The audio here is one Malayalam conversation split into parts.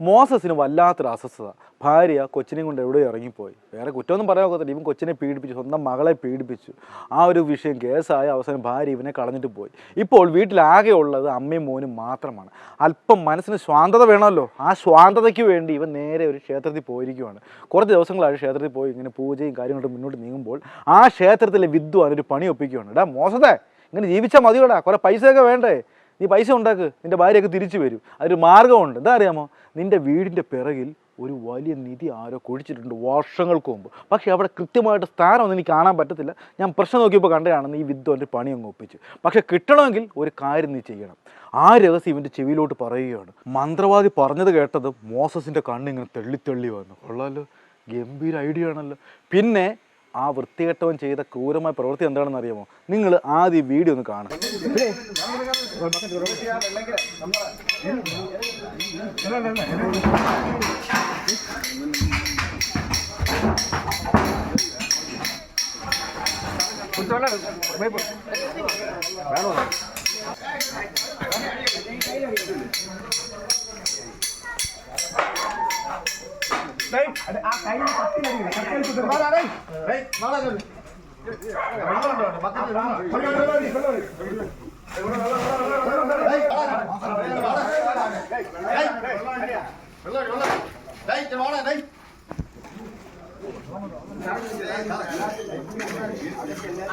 മോസസിന് വല്ലാത്തൊരു അസ്വസ്ഥത. ഭാര്യ കൊച്ചിനെയും കൊണ്ട് എവിടെ ഇറങ്ങിപ്പോയി? വേറെ കുറ്റമൊന്നും പറയാൻ ഒക്കത്തില്ല. ഇവൻ കൊച്ചിനെ പീഡിപ്പിച്ചു. സ്വന്തം മകളെ പീഡിപ്പിച്ചു. ആ ഒരു വിഷയം കേസായ അവസാനം ഭാര്യ ഇവനെ കളഞ്ഞിട്ട് പോയി. ഇപ്പോൾ വീട്ടിലാകെ ഉള്ളത് അമ്മയും മോനും മാത്രമാണ്. അല്പം മനസ്സിന് സ്വാന്തത വേണമല്ലോ. ആ സ്വാന്തതയ്ക്ക് വേണ്ടി ഇവൻ നേരെ ഒരു ക്ഷേത്രത്തിൽ പോയിരിക്കുകയാണ് കുറച്ച് ദിവസങ്ങളായി ക്ഷേത്രത്തിൽ പോയി ഇങ്ങനെ പൂജയും കാര്യങ്ങളും മുന്നോട്ട് നീങ്ങുമ്പോൾ ആ ക്ഷേത്രത്തിലെ വിദ്വാൻ ഒരു പണി ഒപ്പിക്കുകയാണ് എടാ മോശത്തെ ഇങ്ങനെ ജീവിച്ചാൽ മതിയോടാ. കുറേ പൈസയൊക്കെ വേണ്ടേ? നീ പൈസ ഉണ്ടാക്ക് നിന്റെ ഭാര്യയൊക്കെ തിരിച്ചു വരും. അതൊരു മാർഗമുണ്ട് എന്താ അറിയാമോ നിന്റെ വീടിന്റെ പിറകിൽ ഒരു വലിയ നിധി ആരോ കുഴിച്ചിട്ടുണ്ട് വർഷങ്ങൾക്ക് മുമ്പ്. പക്ഷേ അവിടെ കൃത്യമായിട്ട് സ്ഥാനമൊന്നും എനിക്ക് കാണാൻ പറ്റത്തില്ല. ഞാൻ പ്രശ്നം നോക്കിയപ്പോൾ കണ്ടതാണെന്ന് ഈ വിദ്വാന്റെ പണി അങ്ങ് ഒപ്പിച്ച്. പക്ഷെ കിട്ടണമെങ്കിൽ ഒരു കാര്യം നീ ചെയ്യണം. ആ രഹസ്യം ഇവന്റെ ചെവിയിലോട്ട് പറയുകയാണ്. മന്ത്രവാദി പറഞ്ഞത് കേട്ടത് മോസസിന്റെ കണ്ണിങ്ങനെ തെള്ളി വന്നു. കൊള്ളാലോ ഗംഭീര ഐഡിയ ആണല്ലോ. പിന്നെ ആ വൃത്തികെട്ടവൻ ചെയ്ത ക്രൂരമായ പ്രവൃത്തി എന്താണെന്ന് അറിയാമോ? നിങ്ങൾ ആദ്യം വീഡിയോ ഒന്ന് കാണും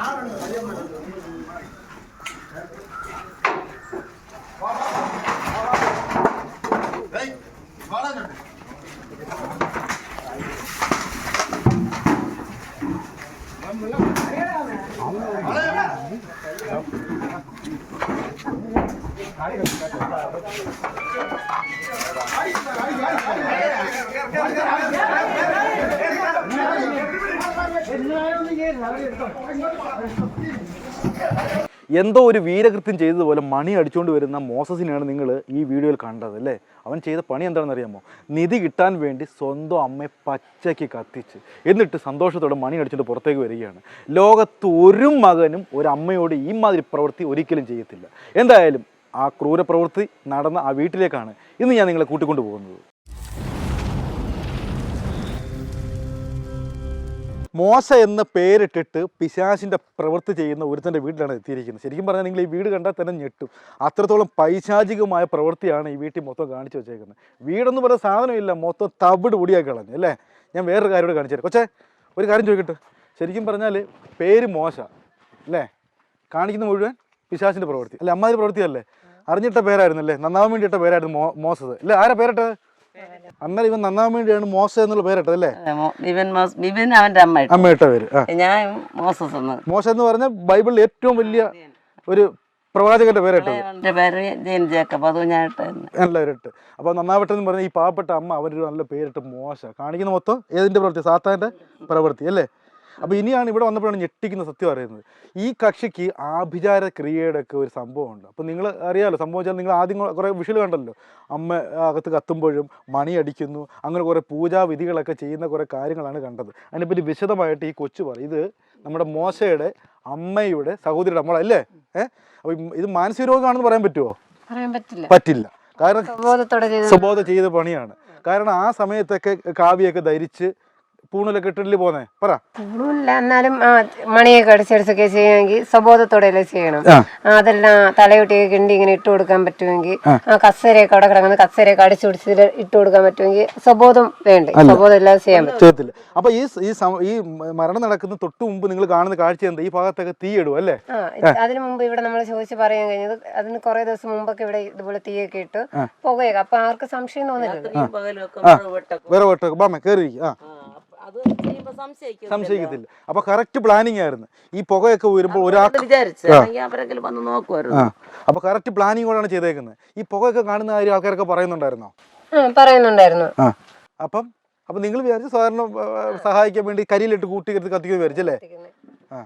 ఆ എല്ലാവരും ഒന്ന് ചേരുന്നു എന്തോ ഒരു വീരകൃത്യം ചെയ്തതുപോലെ മണി അടിച്ചുകൊണ്ട് വരുന്ന മോസസിനെയാണ് നിങ്ങൾ ഈ വീഡിയോയിൽ കണ്ടത് അല്ലേ? അവൻ ചെയ്ത പണി എന്താണെന്ന് അറിയാമോ? നിധി കിട്ടാൻ വേണ്ടി സ്വന്തം അമ്മയെ പച്ചയ്ക്ക് കത്തിച്ച് എന്നിട്ട് സന്തോഷത്തോടെ മണി അടിച്ചുകൊണ്ട് പുറത്തേക്ക് വരികയാണ്. ലോകത്ത് ഒരു മകനും ഒരു അമ്മയോട് ഈ മാതിരി പ്രവൃത്തി ഒരിക്കലും ചെയ്യത്തില്ല. എന്തായാലും ആ ക്രൂരപ്രവൃത്തി നടന്ന ആ വീട്ടിലേക്കാണ് ഇന്ന് ഞാൻ നിങ്ങളെ കൂട്ടിക്കൊണ്ടു പോകുന്നത് മോശ എന്ന പേരിട്ടിട്ട് പിശാശിന്റെ പ്രവൃത്തി ചെയ്യുന്ന ഒരുത്തന്റെ വീട്ടിലാണ് എത്തിയിരിക്കുന്നത്. ശരിക്കും പറഞ്ഞാൽ നിങ്ങൾ ഈ വീട് കണ്ടാൽ തന്നെ ഞെട്ടും. അത്രത്തോളം പൈശാചികമായ പ്രവൃത്തിയാണ് ഈ വീട്ടിൽ മൊത്തം കാണിച്ചു വെച്ചേക്കുന്നത്. വീടെന്ന് പറയുന്ന സാധനമില്ല മൊത്തം തവിട് പൊടിയാക്കി കളഞ്ഞു അല്ലേ? ഞാൻ വേറൊരു കാര്യം കാണിച്ചു തരാം. കൊച്ചേ ഒരു കാര്യം ചോദിക്കട്ടെ? ശരിക്കും പറഞ്ഞാൽ പേര് മോശ അല്ലേ? കാണിക്കുന്ന മുഴുവൻ പിശാശിന്റെ പ്രവൃത്തി. അല്ലേ അമ്മാതിരി പ്രവൃത്തിയല്ലേ? അറിഞ്ഞിട്ട പേരായിരുന്നല്ലേ നന്നാവാൻ വേണ്ടിയിട്ട പേരായിരുന്നു മോ മോശത്. അല്ലേ ആരാ പേരിട്ടത്? അന്നേരം ഇവൻ നന്നാൻ വേണ്ടിയാണ് മോശം എന്നുള്ള പേരിട്ടത് അല്ലേ? അവന്റെ അമ്മ ഇട്ടു. അമ്മ ഇട്ട പേര് ഞാൻ മോസസ് എന്ന്. പറഞ്ഞ എന്ന് പറഞ്ഞാൽ ബൈബിളിൽ ഏറ്റവും വലിയ ഒരു പ്രവാചകന്റെ പേരിട്ടത്. അവന്റെ പേര് ജെയിൻ ജേക്കബ്. അതും ഞാൻ ഇട്ടായിരുന്നു നല്ല പേരിട്ട്. നന്നാവട്ടെന്ന് പറഞ്ഞ ഈ പാവപ്പെട്ട അമ്മ അവനൊരു നല്ല പേരിട്ട് മോശ. കാണിക്കുന്ന മൊത്തം ഏതിന്റെ പ്രവൃത്തി? സാത്താന്റെ പ്രവൃത്തി അല്ലേ? അപ്പോൾ ഇനിയാണ് ഇവിടെ വന്നപ്പോഴാണ് ഞെട്ടിക്കുന്ന സത്യം അറിയുന്നത് ഈ കക്ഷിക്ക് ആഭിചാര ക്രിയയുടെ ഒക്കെ ഒരു സംഭവമുണ്ട്. അപ്പോൾ നിങ്ങൾ അറിയാമല്ലോ സംഭവം വെച്ചാൽ നിങ്ങൾ ആദ്യം കുറേ വിഷൽ കണ്ടല്ലോ? അമ്മ അകത്ത് കത്തുമ്പോഴും മണി അടിക്കുന്നു അങ്ങനെ കുറേ പൂജാവിധികളൊക്കെ ചെയ്യുന്ന കുറേ കാര്യങ്ങളാണ് കണ്ടത്. അതിനെപ്പറ്റി വിശദമായിട്ട് ഈ കൊച്ചു പറയും. ഇത് നമ്മുടെ മോശയുടെ അമ്മയുടെ സഹോദരിയുടെ നമ്മളല്ലേ ഏഹ് അപ്പോൾ ഇത് മാനസിക രോഗമാണെന്ന് പറയാൻ പറ്റുമോ പറയാൻ പറ്റില്ല. പറ്റില്ല. കാരണം സുബോധ സ്വബോധം ചെയ്ത പണിയാണ്. കാരണം ആ സമയത്തൊക്കെ കാവ്യൊക്കെ ധരിച്ച് പൂണലൊക്കെ ഇട്ടില്ലേ പോന്നെ? പറ. പൂണില്ല എന്നാലും മണിയൊക്കെ അടിച്ചടിച്ചൊക്കെ ചെയ്യുമെങ്കിൽ സ്വബോധത്തോടെ അല്ലേ ചെയ്യണം. അതെല്ലാം തലയൊട്ടിയൊക്കെ കിണ്ടി ഇങ്ങനെ ഇട്ട് കൊടുക്കാൻ പറ്റുമെങ്കിൽ ആ. കസേരയൊക്കെ അവിടെ കിടക്കുന്ന കസേരയൊക്കെ അടിച്ചു പിടിച്ചിട്ട് ഇട്ട് കൊടുക്കാൻ പറ്റുമെങ്കിൽ സ്വബോധം വേണ്ടേ? സ്വബോധം ഇല്ലാതെ ചെയ്യാൻ പറ്റും. അപ്പൊ ഈ ഈ ഈ മരണം നടക്കുന്ന തൊട്ട് മുമ്പ് നിങ്ങൾ കാണുന്ന കാഴ്ച എന്താ? ഈ ഭാഗത്തൊക്കെ തീ ഇടും അല്ലേ? അതിനു മുമ്പ് ഇവിടെ നമ്മൾ ചോദിച്ചു പറയാൻ കഴിഞ്ഞത് അതിന് കുറെ ദിവസം മുമ്പൊക്കെ ഇവിടെ ഇതുപോലെ തീയൊക്കെ ഇട്ട് പുകയൊക്കെ. അപ്പൊ ആർക്ക് സംശയം തോന്നില്ല വെട്ടക്കും. വേറെ ഒട്ടൊക്കെ ബാമ കേറി ആ. അത് സംശയിക്കും സംശയിക്കത്തില്ല. അപ്പൊ കറക്റ്റ് പ്ലാനിങ് ആയിരുന്നു. ഈ പുകയൊക്കെ വരുമ്പോൾ ഒരാൾക്ക് വിചാരിച്ചു. അവരെങ്കിലും വന്ന് നോക്കുമായിരുന്നു. ആ. അപ്പൊ കറക്റ്റ് പ്ലാനിങ്ങോടാണ് ചെയ്തേക്കുന്നത്. ഈ പുകയൊക്കെ കാണുന്ന കാര്യം ആൾക്കാരൊക്കെ പറയുന്നുണ്ടായിരുന്നോ? പറയുന്നുണ്ടായിരുന്നു. അപ്പം അപ്പൊ നിങ്ങൾ വിചാരിച്ചു സാധാരണ സഹായിക്കാൻ വേണ്ടി കരിയിലിട്ട് കൂട്ടി കത്തിക്കുക കത്തിക്കുന്നു. വിചാരിച്ചല്ലേ ആ.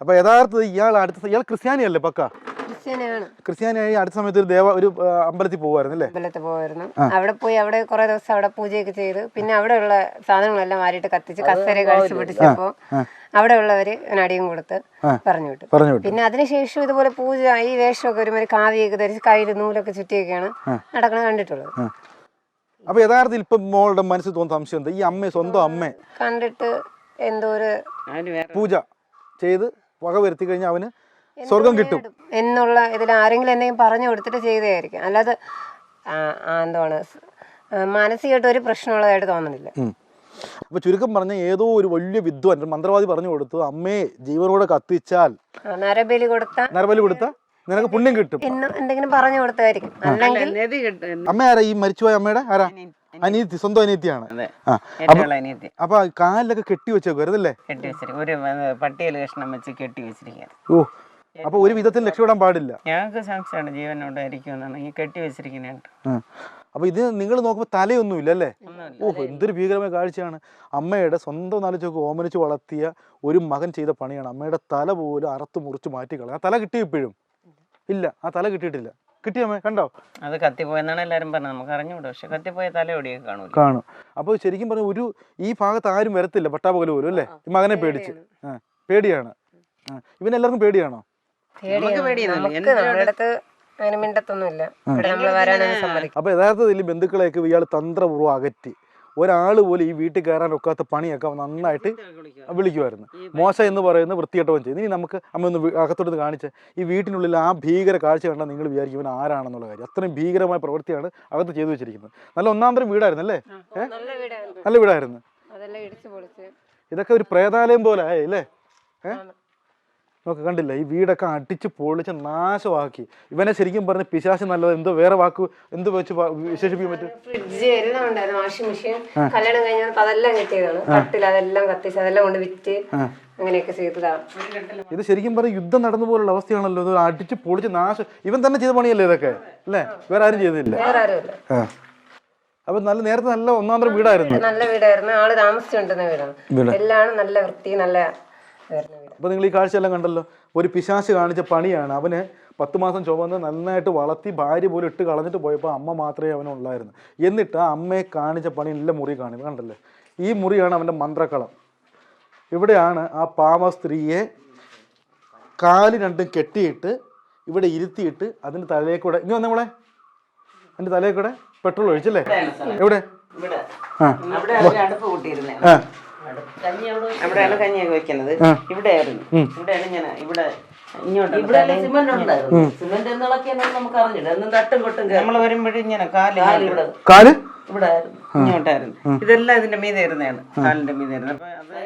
അപ്പൊ യഥാർത്ഥത്തിൽ ഇയാൾ അടുത്ത ഇയാൾ ക്രിസ്ത്യാനിയല്ലേ പക്ക? ക്രിസ്ത്യാനിയായി അടുത്ത സമയത്ത് ഒരു ദേവ ഒരു അമ്പലത്തിൽ പോകുമായിരുന്നു അല്ലേ? അമ്പലത്തിൽ പോവായിരുന്നു അവിടെ പോയി അവിടെ കുറെ ദിവസം അവിടെ പൂജയൊക്കെ ചെയ്ത്. പിന്നെ അവിടെയുള്ള സാധനങ്ങളെല്ലാം മാറിയിട്ട് കത്തിച്ച് കസേര കഴിച്ചു പിടിച്ചപ്പോ അവിടെ ഉള്ളവര് അടിയും കൊടുത്ത് പറഞ്ഞു വിട്ടു. പറഞ്ഞു വിട്ടു. പിന്നെ അതിനുശേഷം ഇതുപോലെ പൂജ ഈ വേഷമൊക്കെ ഒരുമാതിരി കാവിയൊക്കെ ധരിച്ച് കയ്യിൽ നൂലൊക്കെ ചുറ്റിയൊക്കെയാണ് നടക്കണ കണ്ടിട്ടുള്ളത്. അപ്പൊ യഥാർത്ഥത്തിൽ ഇപ്പൊ മോളുടെ മനസ്സിൽ തോന്നുന്ന സംശയം എന്താ? ഈ അമ്മ സ്വന്തം അമ്മ കണ്ടിട്ട് എന്തോ ഒരു പൂജ ചെയ്ത് വക വരുത്തി കഴിഞ്ഞാൽ അവന് സ്വർഗം കിട്ടും. എന്നുള്ള ഇതിൽ ആരെങ്കിലും എന്തെങ്കിലും പറഞ്ഞു കൊടുത്തിട്ട് ചെയ്തതായിരിക്കും. അല്ലാതെ എന്താണ് മാനസികമായിട്ട് ഒരു പ്രശ്നമുള്ളതായിട്ട് തോന്നുന്നില്ല. അപ്പൊ ചുരുക്കം പറഞ്ഞ ഏതോ ഒരു വലിയ വിദ്വാൻ മന്ത്രവാദി പറഞ്ഞു കൊടുത്തു അമ്മയെ ജീവനോട് കത്തിച്ചാൽ നരബലി കൊടുത്ത നരബലി കൊടുത്ത നിനക്ക് പുണ്യം കിട്ടും. എന്തെങ്കിലും പറഞ്ഞു കൊടുത്തായിരിക്കും. അല്ലെങ്കിൽ അമ്മ ആരാ ഈ മരിച്ചുപോയ അമ്മയുടെ? ആരാ? അനീതി സ്വന്തം അനീതിയാണ്. അപ്പൊ കാലിലൊക്കെ കെട്ടി വെച്ചേക്കുവായിരുന്നല്ലേ കെട്ടി വെച്ചിരിക്കും. ഒരു പട്ടിയൽ കഷ്ണം വെച്ച് കെട്ടി വെച്ചിരിക്കുകയാണ്. ഓ അപ്പൊ ഒരു വിധത്തിൽ രക്ഷപ്പെടാൻ പാടില്ല. ഞങ്ങൾക്ക് സാക്ഷിയാണ് ജീവനോടെ ഈ കെട്ടി വെച്ചിരിക്കുന്നുണ്ട് ആ. അപ്പൊ ഇത് നിങ്ങൾ നോക്കുമ്പോൾ തലയൊന്നുമില്ല അല്ലേ. ഓ എന്തൊരു ഭീകരമായ കാഴ്ചയാണ്. അമ്മയുടെ സ്വന്തം നാലുചൊക്കെ ഓമനിച്ച് വളർത്തിയ ഒരു മകൻ ചെയ്ത പണിയാണ്. അമ്മയുടെ തല പോലും അറുത്ത് മുറിച്ച് മാറ്റി ആ തല കിട്ടി ഇപ്പോഴും? ഇല്ല ആ തല കിട്ടിയിട്ടില്ല. കിട്ടിയ കണ്ടോ? അത് കത്തിപ്പോയെന്നാണ് എല്ലാരും പറഞ്ഞത്. നമുക്ക് അറിഞ്ഞൂടെ. പക്ഷെ കത്തിപ്പോയ തല കാണും കാണും. അപ്പോൾ ശരിക്കും പറഞ്ഞ ഒരു ഈ ഭാഗത്ത് ആരും വരത്തില്ല. പട്ടാപകൽ പോലും അല്ലേ? ഈ മകനെ പേടിച്ച്. പേടിയാണ്. ഇവനെല്ലാവർക്കും പേടിയാണോ? നമുക്ക് പേടിയാണ്. പേടിയൊന്നുമില്ല. നമ്മുടെ അടുത്ത് അങ്ങനെ മിണ്ടത്തൊന്നുമില്ല. ഇവിടെ നമ്മൾ വരാനൊന്നും സമ്മതിക്കും അപ്പോൾ യഥാർത്ഥത്തിൽ ഈ ബന്ധുക്കളെയൊക്കെ ഇയാൾ തന്ത്രപൂർവം അകറ്റി. ഒരാൾ പോലും ഈ വീട്ടിൽ കയറാൻ ഒക്കാത്ത പണിയൊക്കെ അവൻ നന്നായിട്ട് വിളിക്കുമായിരുന്നു മോശ എന്ന് പറയുന്ന വൃത്തികെട്ടവൻ ചെയ്തു ഇനി നമുക്ക് അമ്മ ഒന്ന് അകത്തോട്ട് കാണിച്ച് ഈ വീട്ടിനുള്ളിൽ ആ ഭീകര കാഴ്ച കണ്ടാൽ നിങ്ങൾ വിചാരിക്കും ഇവൻ ആരാണെന്നുള്ള കാര്യം. അത്രയും ഭീകരമായ പ്രവൃത്തിയാണ് അകത്ത് ചെയ്തു വെച്ചിരിക്കുന്നത്. നല്ല ഒന്നാന്തരം തരം വീടായിരുന്നു അല്ലേ? നല്ല വീടായിരുന്നു. നല്ല വീടായിരുന്നു. അതെല്ലാം ഇടിച്ചു പൊളിച്ച്. ഇതൊക്കെ ഒരു പ്രേതാലയം പോലെ ആയല്ലേ അല്ലേ? ഏ? നമുക്ക് കണ്ടില്ല? ഈ വീടൊക്കെ അടിച്ച് പൊളിച്ച് നാശമാക്കി. ഇവനെ ശരിക്കും പറഞ്ഞ പിശാശ് നല്ലത് എന്തോ വേറെ വാക്ക് എന്ത് വെച്ച് വിശേഷിപ്പിക്കാൻ പറ്റും? ഫ്രിഡ്ജ് ഉണ്ടായിരുന്നു വാഷിംഗ് മെഷീൻ. കല്യാണം കഴിഞ്ഞപ്പോൾ അതെല്ലാം കിട്ടിയതാണ്. കട്ടിൽ അതെല്ലാം കത്തിച്ച് അതെല്ലാം കൊണ്ട് വിറ്റ് അങ്ങനെയൊക്കെ ചെയ്തതാണ് ഇത് ശരിക്കും പറഞ്ഞ യുദ്ധം നടന്ന പോലുള്ള അവസ്ഥയാണല്ലോ ഇത്. അടിച്ച് പൊളിച്ച് നാശം. ഇവൻ തന്നെ ചെയ്ത പണിയല്ലേ ഇതൊക്കെ? അല്ലേ? വേറെ ആരും ചെയ്തില്ല. വേറെ ആരുമില്ല. അപ്പൊ നല്ല നേരത്തെ നല്ല ഒന്നാം തരം വീടായിരുന്നു. നല്ല വീടായിരുന്നു. ആൾ താമസിച്ചുകൊണ്ടിരുന്ന വീടാണ്. എല്ലാം നല്ല വൃത്തി നല്ല അപ്പോൾ നിങ്ങൾ ഈ കാഴ്ചയെല്ലാം കണ്ടല്ലോ. ഒരു പിശാശ് കാണിച്ച പണിയാണ്. അവന് പത്ത് മാസം ചുവന്ന് നന്നായിട്ട് വളർത്തി ഭാര്യ പോലും ഇട്ട് കളഞ്ഞിട്ട് പോയപ്പോൾ അമ്മ മാത്രമേ അവനുള്ളായിരുന്നു എന്നിട്ട് ആ അമ്മയെ കാണിച്ച പണി നല്ല മുറി കാണും കണ്ടല്ലേ? ഈ മുറിയാണ് അവന്റെ മന്ത്രക്കളം. ഇവിടെയാണ് ആ പാവ സ്ത്രീയെ കാൽ രണ്ടും കെട്ടിയിട്ട് ഇവിടെ ഇരുത്തിയിട്ട് അതിന്റെ തലയിൽ കൂടെ ഇനി വന്നേ മോളെ. അതിന്റെ തലയിൽ കൂടെ പെട്രോൾ ഒഴിച്ചല്ലേ? എവിടെ? ഇവിടെ. ആ. അവിടെയാണ് കഞ്ഞിയൊക്കെ വെക്കുന്നത്. ഇവിടെയായിരുന്നു. ഇവിടെയാണ് ഞാൻ ഇവിടെ ഇങ്ങോട്ട് ഇവിടെ സിമന്റ് ഉണ്ടായിരുന്നു സിമന്റ് എന്നിളക്കിയാലും നമുക്ക് അറിഞ്ഞില്ല എന്നും തട്ടും കൊട്ടും നമ്മൾ വരുമ്പോഴും ഇങ്ങനെ കാൽ ഇവിടെ. കാൽ? ഇതെല്ലാം ഇതിന്റെ മീതെ കാലിന്റെ മീതെ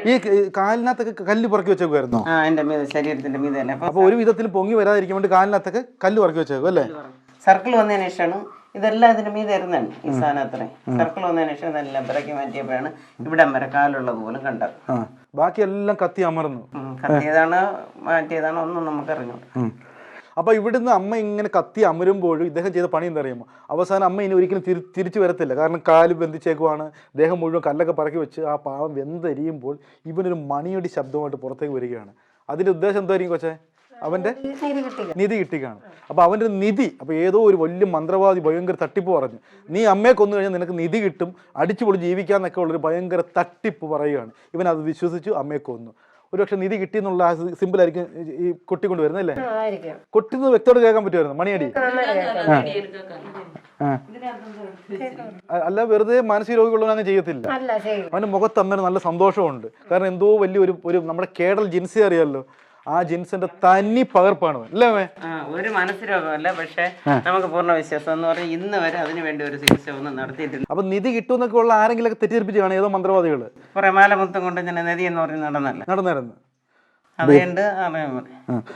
ഈ കാലിനകത്തൊക്കെ കല്ല് പറക്കി വെച്ചേക്കുമായിരുന്നോ ആ എന്റെ മീതെ ശരീരത്തിന്റെ മീതെ അപ്പൊ ഒരു വിധത്തിൽ പൊങ്ങി വരാതിരിക്കാൻ വേണ്ടി കാലിനകത്തൊക്കെ കല്ല് പറക്കി വെച്ചേക്കും അല്ലേ? സർക്കിൾ വന്നതിന് ശേഷമാണ് ഇതെല്ലാം ഇതിന് മീതെ ഇരുന്നാണ് ഈ സാധനം അത്രയും. സർക്കിൾ വന്നതിന് ശേഷം ഇതെല്ലാം പിറക്കി മാറ്റിയപ്പോഴാണ് ഇവിടെ വരെ കാലുള്ളത് പോലും കണ്ടത്. ബാക്കിയെല്ലാം ബാക്കി എല്ലാം കത്തി അമർന്നു. കത്തിയതാണ് മാറ്റിയതാണ് ഒന്നും നമുക്കറിഞ്ഞു അറിഞ്ഞു അപ്പൊ ഇവിടുന്ന് അമ്മ ഇങ്ങനെ കത്തി അമരുമ്പോഴും ഇദ്ദേഹം ചെയ്ത പണി എന്തറിയുമോ? അവസാനം അമ്മ ഇനി ഒരിക്കലും തിരി തിരിച്ചു വരത്തില്ല. കാരണം കാൽ ബന്ധിച്ചേക്കുവാണ്. ദേഹം മുഴുവൻ കല്ലൊക്കെ പറക്കി വെച്ച് ആ പാവം വെന്തെരിയുമ്പോൾ ഇവനൊരു മണിയുടെ ശബ്ദമായിട്ട് പുറത്തേക്ക് വരികയാണ്. അതിന്റെ ഉദ്ദേശം എന്തായിരിക്കും കൊച്ചേ? അവന്റെ നിധി കിട്ടിക്കാണ്. അപ്പൊ അവന്റെ ഒരു നിധി അപ്പൊ ഏതോ ഒരു വലിയ മന്ത്രവാദി ഭയങ്കര തട്ടിപ്പ് പറഞ്ഞു. നീ അമ്മയെ കൊന്നു കഴിഞ്ഞാൽ നിനക്ക് നിധി കിട്ടും അടിച്ചുപൊളി ജീവിക്കാന്നൊക്കെ ഉള്ളൊരു ഭയങ്കര തട്ടിപ്പ് പറയുകയാണ്. ഇവൻ അത് വിശ്വസിച്ചു അമ്മയെ കൊന്നു. ഒരുപക്ഷെ നിധി കിട്ടി എന്നുള്ള ആ സിമ്പിൾ ആയിരിക്കും ഈ- കൊട്ടി കൊണ്ട് വരുന്നല്ലേ ആ, നിന്ന് കൊട്ടിന്ന് വ്യക്തോട് കേൾക്കാൻ പറ്റുമായിരുന്നു. മണിയടി. അല്ല വെറുതെ മാനസിക രോഗികളൊന്നും അങ്ങനെ ചെയ്യത്തില്ല. അല്ല ചെയ്യും. അവന്റെ മുഖത്ത് അന്നേരം നല്ല സന്തോഷമുണ്ട്. കാരണം എന്തോ വലിയൊരു ഒരു നമ്മുടെ കേടൽ ജിൻസി അറിയാമല്ലോ ആ ജിൻസിന്റെ തനി പകർപ്പാണ് അല്ലേ ഒരു മനസ്സ് പക്ഷേ നമുക്ക് പൂർണ വിശ്വാസം എന്ന് പറഞ്ഞാൽ ഇന്ന് വരെ അതിന് വേണ്ടി ഒരു ചികിത്സ ഒന്നും നടത്തിയിട്ടില്ല. അപ്പൊ നിധി കിട്ടുമെന്നൊക്കെ ഉള്ള ആരെങ്കിലൊക്കെ തെറ്റിദ്ധരിപ്പിച്ചാണ് ഏതോ മന്ത്രവാദികൾ കുറെ മാലമുത്തം കൊണ്ട് ഞാൻ നദി എന്ന് പറഞ്ഞ് നടന്നല്ല നടന്നായിരുന്നു. അതുകൊണ്ട്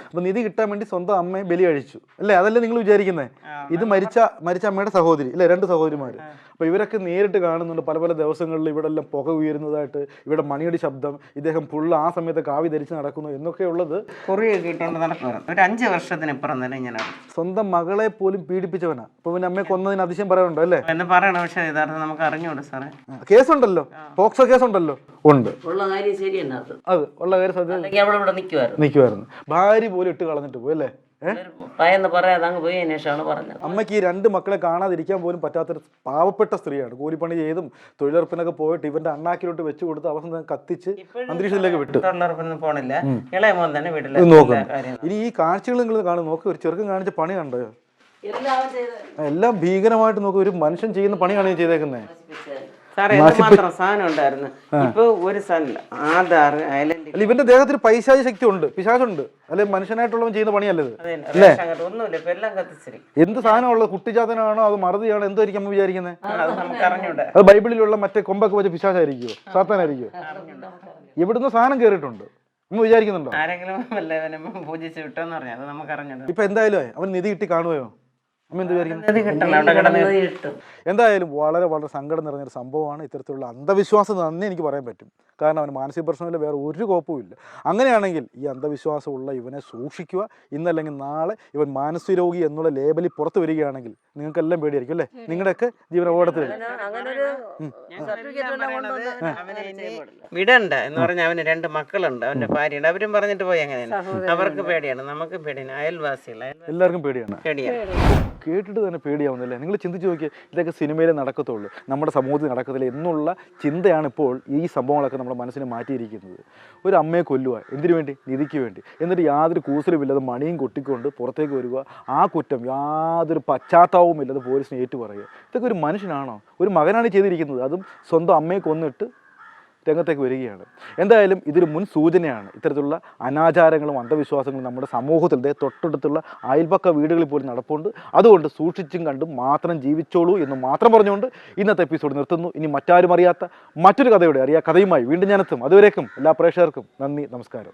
അപ്പൊ നിധി കിട്ടാൻ വേണ്ടി സ്വന്തം അമ്മയെ ബലി കഴിച്ചു അല്ലേ? അതല്ലേ നിങ്ങൾ വിചാരിക്കുന്നത് ഇത് മരിച്ച മരിച്ച അമ്മയുടെ സഹോദരി. അല്ലേ? രണ്ട് സഹോദരിമാര്. അപ്പൊ ഇവരൊക്കെ നേരിട്ട് കാണുന്നുണ്ട്. പല പല ദിവസങ്ങളിൽ ഇവിടെ എല്ലാം പുക ഉയരുന്നതായിട്ട് ഇവിടെ മണിയുടെ ശബ്ദം ഇദ്ദേഹം ഫുള്ള് ആ സമയത്ത് കാവി ധരിച്ച് നടക്കുന്നു എന്നൊക്കെ ഉള്ളത് കുറിയൊക്കെ ഇട്ടുകൊണ്ട് നടക്കുമായിരുന്നു ഒരു അഞ്ച് വർഷത്തിനിപ്പുറം തന്നെ ഇങ്ങനെ സ്വന്തം മകളെ പോലും പീഡിപ്പിച്ചവനാ. അപ്പൊ പിന്നെ അമ്മയെ കൊന്നതിന് അതിശയം പറയാനുണ്ടോ അല്ലേ? എന്ന് പറയണം പക്ഷെ യഥാർത്ഥം നമുക്ക് അറിഞ്ഞൂടെ സാറേ. കേസുണ്ടല്ലോ. പോക്സോ കേസുണ്ടല്ലോ. ഉണ്ട്. ഉള്ള കാര്യം അത്. ഉള്ള കാര്യം സത്യം നിൽക്കുമായിരുന്നു ഭാര്യ പോലും ഇട്ട് കളഞ്ഞിട്ട് പോയി അല്ലേ? അമ്മയ്ക്ക് ഈ രണ്ട് മക്കളെ കാണാതിരിക്കാൻ പോലും പറ്റാത്തൊരു പാവപ്പെട്ട സ്ത്രീയാണ്. കൂലിപ്പണി ചെയ്തും തൊഴിലുറപ്പിനൊക്കെ പോയിട്ട് ഇവന്റെ അണ്ണാക്കിലോട്ട് വെച്ചു കൊടുത്ത് അവസാനം കത്തിച്ച് അന്തരീക്ഷത്തിലേക്ക് വിട്ടു. പോണില്ല. ഇളയ മോൻ തന്നെ ഇനി ഈ കാഴ്ചകൾ നിങ്ങൾ കാണും. നോക്ക് ഒരു ചെറുക്കം കാണിച്ച പണി കണ്ടോ? എല്ലാം ഭീകരമായിട്ട് നോക്ക്. ഒരു മനുഷ്യൻ ചെയ്യുന്ന പണിയാണ് ചെയ്തേക്കുന്നത് അല്ല ഇവന്റെ ദേഹത്തിൽ പൈശാചി ശക്തി ഉണ്ട് പിശാചുണ്ട്. അല്ലെ മനുഷ്യനായിട്ടുള്ളവൻ ചെയ്യുന്ന പണിയല്ലത് എന്ത് സാധനമുള്ളത്? കുട്ടിജാതനാണോ? അത് മറുതിയാണോ? എന്തായിരിക്കും നമ്മൾ വിചാരിക്കുന്നത് അത് ബൈബിളിലുള്ള മറ്റേ കൊമ്പൊക്കെ വെച്ച് പിശാചായിരിക്കുമോ സാത്താനായിരിക്കുമോ ഇവിടുന്ന് സാധനം കേറിയിട്ടുണ്ട്. നമ്മൾ വിചാരിക്കുന്നുണ്ടോ? ആരെങ്കിലും പൂജിച്ച് വിട്ടോന്ന് അത് നമുക്ക് ഇപ്പൊ എന്തായാലും അവൻ നിധി കിട്ടി കാണുകയോ എന്തായാലും വളരെ വളരെ സങ്കടം നിറഞ്ഞൊരു സംഭവമാണ് ഇത്തരത്തിലുള്ള അന്ധവിശ്വാസം തന്നെ എനിക്ക് പറയാൻ പറ്റും. കാരണം അവന് മാനസിക പ്രശ്നമില്ല വേറെ ഒരു കുഴപ്പമില്ല അങ്ങനെയാണെങ്കിൽ ഈ അന്ധവിശ്വാസമുള്ള ഇവനെ സൂക്ഷിക്കുക. ഇന്നല്ലെങ്കിൽ നാളെ ഇവൻ മാനസിക രോഗി എന്നുള്ള ലേബലിൽ പുറത്തു വരികയാണെങ്കിൽ നിങ്ങൾക്കെല്ലാം പേടിയായിരിക്കും അല്ലേ? നിങ്ങളുടെയൊക്കെ ജീവൻ അപകടത്തിൽ അങ്ങനെ ഒരു ഞാൻ പറയണത് അവനെ ഇനി വിടണ്ട എന്ന് പറഞ്ഞാൽ അവന് രണ്ട് മക്കളുണ്ട്. അവന്റെ ഭാര്യയുണ്ട്. അവരും പറഞ്ഞിട്ട് പോയി അങ്ങനെയാണ് അവർക്ക് പേടിയാണ്. നമുക്ക് പേടിയാണ്. അയൽവാസികൾ എല്ലാവർക്കും പേടിയാണ്. പേടിയാണ്. കേട്ടിട്ട് തന്നെ പേടിയാവുന്നില്ലേ നിങ്ങൾ ചിന്തിച്ച് നോക്കിയാൽ ഇതൊക്കെ സിനിമയിൽ നടക്കത്തുള്ളൂ. നമ്മുടെ സമൂഹത്തിൽ നടക്കത്തില്ല എന്നുള്ള ചിന്തയാണ് ഇപ്പോൾ ഈ സംഭവങ്ങളൊക്കെ നമ്മുടെ മനസ്സിനെ മാറ്റിയിരിക്കുന്നത്. ഒരു അമ്മയെ കൊല്ലുക എന്തിനു വേണ്ടി? നിധിക്ക് വേണ്ടി. എന്നിട്ട് യാതൊരു കൂസലുമില്ലാതെ മണിയും കൊട്ടിക്കൊണ്ട് പുറത്തേക്ക് വരിക ആ കുറ്റം യാതൊരു പശ്ചാത്താപവും ഇല്ലാതെ പോലീസിനെ ഏറ്റു പറയുക. ഇതൊക്കെ ഒരു മനുഷ്യനാണോ? ഒരു മകനാണ് ചെയ്തിരിക്കുന്നത്. അതും സ്വന്തം അമ്മയെ കൊന്നിട്ട് രംഗത്തേക്ക് വരികയാണ്. എന്തായാലും ഇതൊരു മുൻ സൂചനയാണ്. ഇത്തരത്തിലുള്ള അനാചാരങ്ങളും അന്ധവിശ്വാസങ്ങളും നമ്മുടെ സമൂഹത്തിൽ ദേ തൊട്ടടുത്തുള്ള അയൽപക്ക വീടുകളിൽ പോലും നടപ്പുണ്ട്. അതുകൊണ്ട് സൂക്ഷിച്ചും കണ്ടും മാത്രം ജീവിച്ചോളൂ എന്ന് മാത്രം പറഞ്ഞുകൊണ്ട് ഇന്നത്തെ എപ്പിസോഡ് നിർത്തുന്നു. ഇനി മറ്റാരും അറിയാത്ത മറ്റൊരു കഥയുടെ അറിയാ കഥയുമായി വീണ്ടും ഞാനെത്തും. അതുവരേക്കും എല്ലാ പ്രേക്ഷകർക്കും നന്ദി നമസ്കാരം.